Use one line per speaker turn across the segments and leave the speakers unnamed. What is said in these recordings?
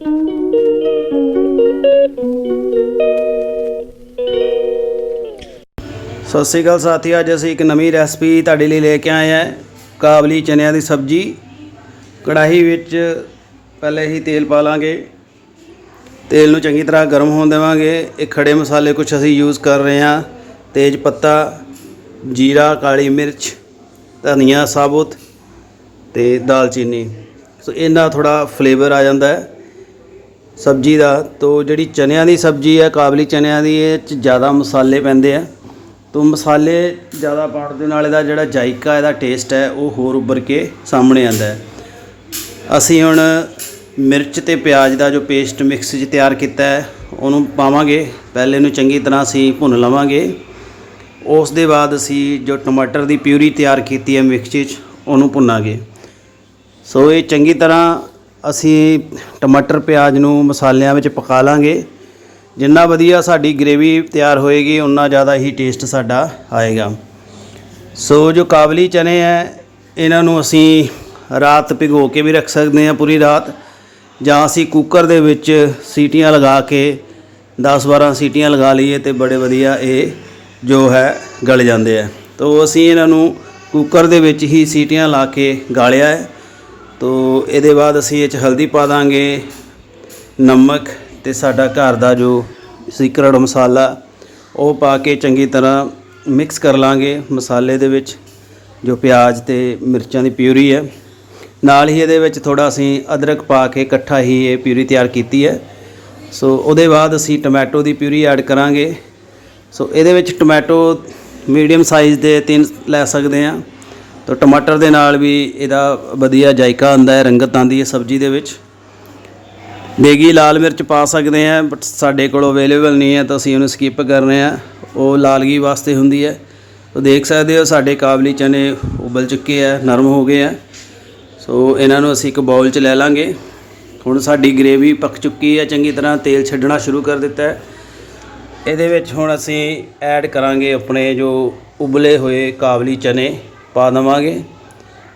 ਸਤਿ ਸ਼੍ਰੀ ਅਕਾਲ ਸਾਥੀ ਅੱਜ ਅਸੀਂ ਇੱਕ ਨਵੀਂ ਰੈਸਪੀ ਤੁਹਾਡੇ ਲਈ ਲੈ ਕੇ ਆਏ ਹਾਂ, ਕਾਬਲੀ ਚਨਿਆਂ ਦੀ ਸਬਜ਼ੀ। ਕੜਾਹੀ ਵਿੱਚ ਪਹਿਲੇ ਹੀ ਤੇਲ ਪਾ ਲਾਂਗੇ। ਤੇਲ ਨੂੰ ਚੰਗੀ ਤਰ੍ਹਾਂ ਗਰਮ ਹੋਣ ਦੇਵਾਂਗੇ। ਇਹ ਖੜੇ ਮਸਾਲੇ ਕੁਝ ਅਸੀਂ ਯੂਜ਼ ਕਰ ਰਹੇ ਹਾਂ। ਤੇਜ ਪੱਤਾ, ਜੀਰਾ, ਕਾਲੀ ਮਿਰਚ, ਧਨੀਆ, ਸਾਬੁਤ ਤੇ ਦਾਲਚੀਨੀ। ਸੋ ਇਹਨਾਂ ਥੋੜਾ ਫਲੇਵਰ ਆ ਜਾਂਦਾ ਹੈ। ਸਬਜ਼ੀ ਦਾ, ਤੋ ਜਿਹੜੀ ਚਨਿਆਂ ਦੀ ਸਬਜ਼ੀ ਹੈ, ਕਾਬਲੀ ਚਨਿਆਂ ਦੀ, ਇਹ ਚ ਜ਼ਿਆਦਾ ਮਸਾਲੇ ਪੈਂਦੇ ਆ। ਤੋ ਮਸਾਲੇ ਜ਼ਿਆਦਾ ਪਾਉਣ ਦੇ ਨਾਲ ਇਹਦਾ ਜਿਹੜਾ ਜਾਇਕਾ, ਇਹਦਾ ਟੇਸਟ ਹੈ, ਉਹ ਹੋਰ ਉੱਭਰ ਕੇ ਸਾਹਮਣੇ ਆਉਂਦਾ ਹੈ। ਅਸੀਂ ਹੁਣ ਮਿਰਚ ਤੇ ਪਿਆਜ਼ ਦਾ ਜੋ ਪੇਸਟ ਮਿਕਸ 'ਚ ਤਿਆਰ ਕੀਤਾ ਹੈ, ਉਹਨੂੰ ਪਾਵਾਂਗੇ। ਪਹਿਲੇ ਇਹਨੂੰ ਚੰਗੀ ਤਰ੍ਹਾਂ ਅਸੀਂ ਭੁੰਨ ਲਵਾਂਗੇ। ਉਸ ਦੇ ਬਾਅਦ ਅਸੀਂ ਜੋ ਟਮਾਟਰ ਦੀ ਪਿਊਰੀ ਤਿਆਰ ਕੀਤੀ ਹੈ ਮਿਕਸ 'ਚ, ਉਹਨੂੰ ਭੁੰਨਾਂਗੇ। ਸੋ ਇਹ ਚੰਗੀ ਤਰ੍ਹਾਂ ਅਸੀਂ ਟਮਾਟਰ, ਪਿਆਜ਼ ਨੂੰ ਮਸਾਲਿਆਂ ਵਿੱਚ ਪਕਾ ਲਾਂਗੇ। ਜਿੰਨਾ ਵਧੀਆ ਸਾਡੀ ਗ੍ਰੇਵੀ ਤਿਆਰ ਹੋਏਗੀ ਉਨਾ ਜ਼ਿਆਦਾ ਹੀ ਟੇਸਟ ਸਾਡਾ ਆਏਗਾ। ਸੋ ਜੋ ਕਾਬਲੀ ਚਨੇ ਹੈ ਇਹਨਾਂ ਨੂੰ ਅਸੀਂ ਰਾਤ ਭਿਗੋ ਕੇ ਵੀ ਰੱਖ ਸਕਦੇ ਹਾਂ ਪੂਰੀ ਰਾਤ, ਜਾਂ ਅਸੀਂ ਕੁੱਕਰ ਦੇ ਵਿੱਚ ਸੀਟੀਆਂ ਲਗਾ ਕੇ 10-12 ਸੀਟੀਆਂ ਲਗਾ ਲਈਏ ਤੇ ਬੜੇ ਵਧੀਆ ਇਹ ਜੋ ਹੈ ਗਲ ਜਾਂਦੇ ਆ ਤੋ ਅਸੀਂ ਇਹਨਾਂ ਨੂੰ ਕੁੱਕਰ ਦੇ ਵਿੱਚ ਹੀ ਸੀਟੀਆਂ ਲਾ ਕੇ ਗਾਲਿਆ ਹੈ ਤੋ ਇਹਦੇ ਬਾਅਦ ਅਸੀਂ ਇਹ ਚ ਹਲਦੀ ਪਾ ਦਾਂਗੇ, ਨਮਕ ਤੇ ਸਾਡਾ ਘਰ ਦਾ ਜੋ ਸੀਕਰਟ ਮਸਾਲਾ, ਉਹ ਪਾ ਕੇ ਚੰਗੀ ਤਰ੍ਹਾਂ ਮਿਕਸ ਕਰ ਲਾਂਗੇ ਮਸਾਲੇ ਦੇ ਵਿੱਚ, ਜੋ ਪਿਆਜ਼ ਤੇ ਮਿਰਚਾਂ ਦੀ ਪਿਊਰੀ ਹੈ। ਨਾਲ ਹੀ ਇਹਦੇ ਵਿੱਚ ਥੋੜਾ ਅਸੀਂ ਅਦਰਕ ਪਾ ਕੇ ਇਕੱਠਾ ਹੀ ਇਹ ਪਿਊਰੀ ਤਿਆਰ ਕੀਤੀ ਹੈ। ਸੋ ਉਹਦੇ ਬਾਅਦ ਅਸੀਂ ਟੋਮੈਟੋ ਦੀ ਪਿਊਰੀ ਐਡ ਕਰਾਂਗੇ। ਸੋ ਇਹਦੇ ਵਿੱਚ ਟੋਮੈਟੋ ਮੀਡੀਅਮ ਸਾਈਜ਼ ਦੇ ਤਿੰਨ ਲੈ ਸਕਦੇ ਆ ਤਾਂ ਟਮਾਟਰ ਦੇ ਨਾਲ ਵੀ ਇਹਦਾ ਵਧੀਆ ਜਾਇਕਾ ਆਉਂਦਾ ਹੈ, ਰੰਗਤ ਆਉਂਦੀ ਹੈ ਸਬਜ਼ੀ ਦੇ ਵਿੱਚ। ਦੇਗੀ ਲਾਲ ਮਿਰਚ ਪਾ ਸਕਦੇ ਆ ਬਟ ਸਾਡੇ ਕੋਲ ਅਵੇਲੇਬਲ ਨਹੀਂ ਹੈ ਤਾਂ ਅਸੀਂ ਉਹਨੂੰ ਸਕਿਪ ਕਰ ਰਹੇ ਆ ਉਹ ਲਾਲਗੀ ਵਾਸਤੇ ਹੁੰਦੀ ਹੈ। ਤਾਂ ਦੇਖ ਸਕਦੇ ਹੋ ਸਾਡੇ ਕਾਬਲੀ ਚਨੇ ਉਬਲ ਚੁੱਕੇ ਆ, ਨਰਮ ਹੋ ਗਏ ਆ। ਸੋ ਇਹਨਾਂ ਨੂੰ ਅਸੀਂ ਇੱਕ ਬਾਉਲ 'ਚ ਲੈ ਲਾਂਗੇ। ਹੁਣ ਸਾਡੀ ਗ੍ਰੇਵੀ ਪੱਕ ਚੁੱਕੀ ਹੈ, ਚੰਗੀ ਤਰ੍ਹਾਂ ਤੇਲ ਛੱਡਣਾ ਸ਼ੁਰੂ ਕਰ ਦਿੱਤਾ ਹੈ। ਇਹਦੇ ਵਿੱਚ ਹੁਣ ਅਸੀਂ ਐਡ ਕਰਾਂਗੇ ਆਪਣੇ ਜੋ ਉਬਲੇ ਹੋਏ ਕਾਬਲੀ ਚਨੇ। ਪਾ ਦੇਵਾਂਗੇ।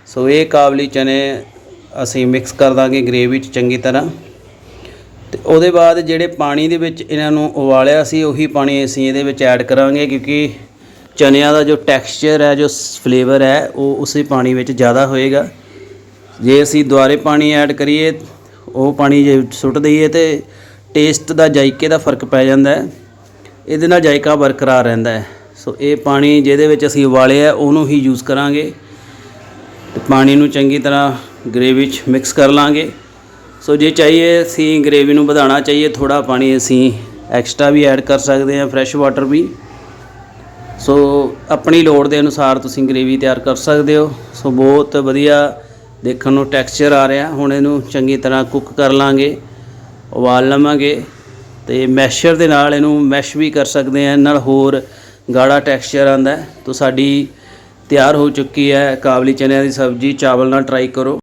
ਸੋ ਇਹ ਕਾਬਲੀ ਚਨੇ ਅਸੀਂ ਮਿਕਸ ਕਰ ਦਾਂਗੇ ਗ੍ਰੇਵੀ 'ਚ ਚੰਗੀ ਤਰ੍ਹਾਂ। ਤੇ ਉਹਦੇ ਬਾਅਦ ਜਿਹੜੇ ਪਾਣੀ ਦੇ ਵਿੱਚ ਇਹਨਾਂ ਨੂੰ ਉਬਾਲਿਆ ਸੀ, ਉਹੀ ਪਾਣੀ ਅਸੀਂ ਇਹਦੇ ਵਿੱਚ ਐਡ ਕਰਾਂਗੇ ਕਿਉਂਕਿ ਚਨਿਆਂ ਦਾ ਜੋ ਟੈਕਸਚਰ ਹੈ, ਜੋ ਫਲੇਵਰ ਹੈ, ਉਹ ਉਸੇ ਪਾਣੀ ਵਿੱਚ ਜ਼ਿਆਦਾ ਹੋਏਗਾ। ਜੇ ਅਸੀਂ ਦੁਬਾਰੇ ਪਾਣੀ ਐਡ ਕਰੀਏ, ਉਹ ਪਾਣੀ ਜੇ ਸੁੱਟ ਦਈਏ ਤੇ ਟੇਸਟ ਦਾ, ਜਾਇਕੇ ਦਾ ਫ਼ਰਕ ਪੈ ਜਾਂਦਾ ਹੈ। ਇਹਦੇ ਨਾਲ ਜਾਇਕਾ ਬਰਕਰਾਰ ਰਹਿੰਦਾ ਹੈ। ਸੋ ਇਹ ਪਾਣੀ ਜਿਹਦੇ ਵਿੱਚ ਅਸੀਂ ਉਬਾਲਿਆ ਉਹਨੂੰ ਹੀ ਯੂਜ਼ ਕਰਾਂਗੇ। ਤੇ ਪਾਣੀ ਨੂੰ ਚੰਗੀ ਤਰ੍ਹਾਂ ਗ੍ਰੇਵੀ 'ਚ ਮਿਕਸ ਕਰ ਲਾਂਗੇ। ਸੋ ਜੇ ਚਾਹੀਏ, ਅਸੀਂ ਗ੍ਰੇਵੀ ਨੂੰ ਵਧਾਉਣਾ ਚਾਹੀਏ ਥੋੜਾ ਪਾਣੀ ਅਸੀਂ ਐਕਸਟਰਾ ਵੀ ਐਡ ਕਰ ਸਕਦੇ ਹਾਂ ਫਰੈਸ਼ ਵਾਟਰ ਵੀ। ਸੋ ਆਪਣੀ ਲੋੜ ਦੇ ਅਨੁਸਾਰ ਤੁਸੀਂ ਗ੍ਰੇਵੀ ਤਿਆਰ ਕਰ ਸਕਦੇ ਹੋ। ਸੋ ਬਹੁਤ ਵਧੀਆ ਦੇਖਣ ਨੂੰ ਟੈਕਸਚਰ ਆ ਰਿਹਾ। ਹੁਣ ਇਹਨੂੰ ਚੰਗੀ ਤਰ੍ਹਾਂ ਕੁੱਕ ਕਰ ਲਾਂਗੇ, ਉਬਾਲ ਲਵਾਂਗੇ। ਤੇ ਮੈਸ਼ਰ ਦੇ ਨਾਲ ਇਹਨੂੰ ਮੈਸ਼ ਵੀ ਕਰ ਸਕਦੇ ਆ ਨਾਲ ਹੋਰ ਗਾੜਾ ਟੈਕਸਚਰ ਆਂਦਾ ਤਾਂ ਸਾਡੀ ਤਿਆਰ ਹੋ ਚੁੱਕੀ ਹੈ ਕਾਬਲੀ ਚਨਿਆਂ ਦੀ ਸਬਜ਼ੀ, ਚਾਵਲ ਨਾਲ ਟਰਾਈ ਕਰੋ।